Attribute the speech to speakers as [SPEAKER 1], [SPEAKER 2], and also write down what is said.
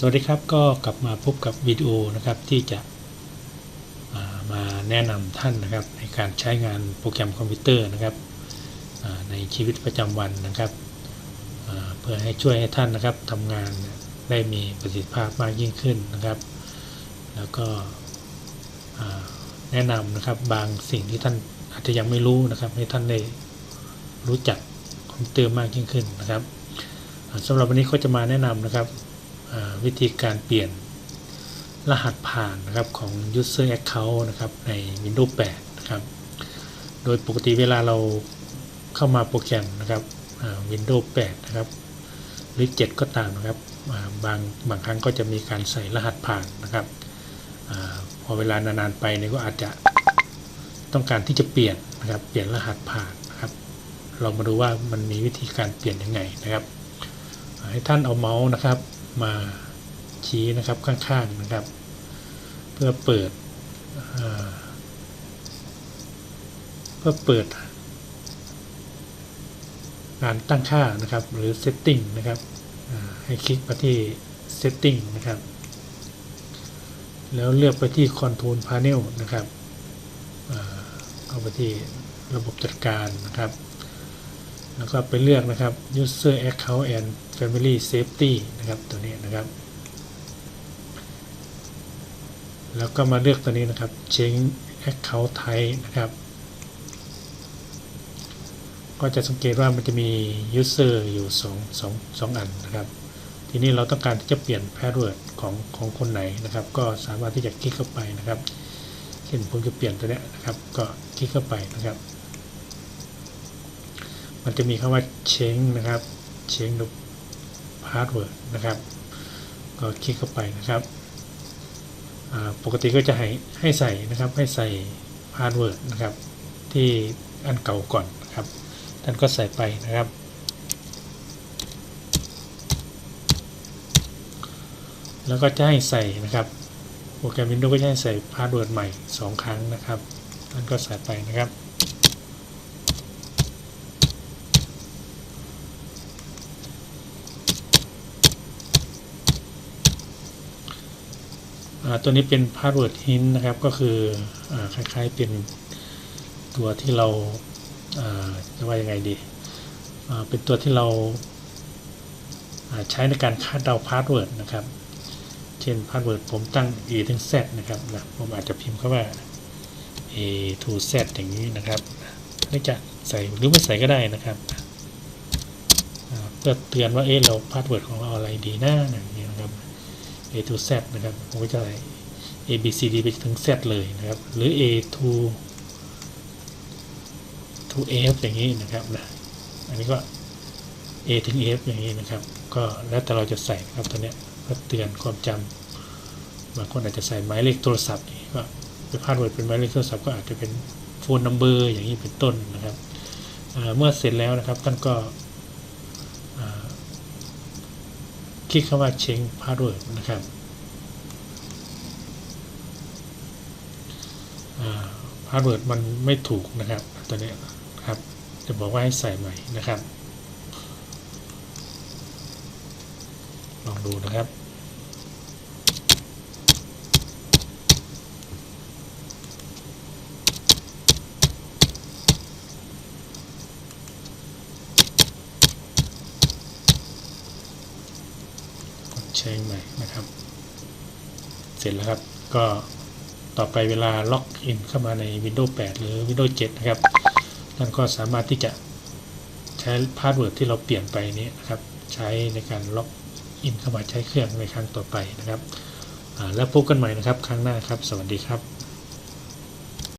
[SPEAKER 1] สวัสดีครับก็กลับมาพบกับวิดีโอนะครับที่จะามาแนะนำท่านนะครับในการใช้งานโปรแกรมคอมพิวเตอร์นะครับในชีวิตประจำวันนะครับเพื่อให้ช่วยให้ท่านนะครับทำงานได้มีประสิทธิภาพมากยิ่งขึ้นนะครับ แล้วก็แนะนำนะครับบางสิ่งที่ท่านอาจจะยังไม่รู้นะครับ ให้ท่านได้รู้จักคอมพิวเตอร์มากยิ่งขึ้นนะครับอ่าสำหรับวันนี้ก็จะมาแนะนำนะครับ วิธีการเปลี่ยนรหัสผ่านนะครับของ user account นะครับใน Windows 8 นะครับ โดยปกติเวลาเราเข้ามาโปรแกรมนะครับ Windows 8 นะครับ หรือ 7 ก็ตามนะครับาบางบางครั้งก็จะมีการใส่รหัสผ่านนะครับอพอเวลานานๆไปเนี่ยก็อาจจะต้องการที่จะเปลี่ยนนะครับ เปลี่ยนรหัสผ่านนะครับ เรามาดูว่ามันมีวิธีการเปลี่ยนยังไงนะครับ ให้ท่านเอาเมาส์นะครับ มาชี้นะครับข้างๆนะครับ เพื่อเปิดเพื่อเปิดการตั้งค่านะครับ หรือ setting นะครับให้คลิกไปที่ setting นะครับ แล้วเลือกไปที่ control panel นะครับเข้าไปที่ระบบจัดการนะครับ แล้วก็ไปเลือกนะครับ user account and family safety นะครับตัวนี้นะครับ แล้วก็มาเลือกตัวนี้นะครับ change account type นะครับก็จะสังเกตว่ามันจะมี user อยู่2 2 2อันนะครับ ทีนี้เราต้องการที่จะเปลี่ยน password ของของคนไหนนะครับ ก็สามารถที่จะคลิกเข้าไปนะครับ เช่นผมจะเปลี่ยนตัวเนี้ยนะครับ ก็คลิกเข้าไปนะครับ มันจะมีคำว่า change นะครับ change the password นะครับ ก็คลิกเข้าไปนะครับปกติก็จะให้ให้ใส่นะครับให้ใส่ password นะครับ ที่อันเก่าก่อนนะครับ ท่านก็ใส่ไปนะครับแล้วก็จะให้ใส่นะครับ โปรแกรม Windows ก็จะให้ใส่ password ใหม่ 2 ครั้งนะครับท่านก็ใส่ไปนะครับ ตัวนี้เป็น password hint นะครับ ก็คืออคล้ายๆเป็นตัวที่เราจะว่ายังไงดี เป็นตัวที่เราาใช้ในการคาดเดา password นะครับ เช่น password ผมตั้ง a ถึง z นะครับนะผมอาจจะพิมพ์เข้าว่า a to z อย่างนี้นะครับนี่จะใส่หรือไม่ใส่ก็ได้นะครับเพื่อเตือนว่าเอ๊ะเรา password ของเราอะไรดีหน้าอย่างนี้ A to Z นะครับผมก็จะ A B C D ไปถึง Z เลยนะครับ หรือ A to to F อย่างนี้นะครับนะอันนี้ก็ A ถึง F อย่างนี้นะครับ ก็แล้วแต่เราจะใส่ครับตัวเนี้ยเพื่อเตือนความจำบางคนอาจจะใส่หมายเลขโทรศัพท์ก็เป็นพาสเวิร์ดเป็นหมายเลขโทรศัพท์ก็อาจจะเป็นโฟนนัมเบอร์อย่างนี้เป็นต้นนะครับเมื่อเสร็จแล้วนะครับท่านก็อ่า คลิกคำว่าเชงพาดเวิร์ดนะครับพาสเวิร์ดมันไม่ถูกนะครับตัวนี้ครับจะบอกว่าให้ใส่ใหม่นะครับ ลองดูนะครับ กด ใช้ใหม่นะครับ เสร็จแล้วครับก็ต่อไปเวลาล็อกอินเข้ามาใน Windows 8 หรือ Windows 7 นะครับท่านก็สามารถที่จะใช้พาสเวิร์ดที่เราเปลี่ยนไปนี้นะครับ ใช้ในการล็อกอินเข้ามาใช้เครื่องในครั้งต่อไปนะครับ แล้วพบกันใหม่นะครับ ครั้งหน้าครับ สวัสดีครับ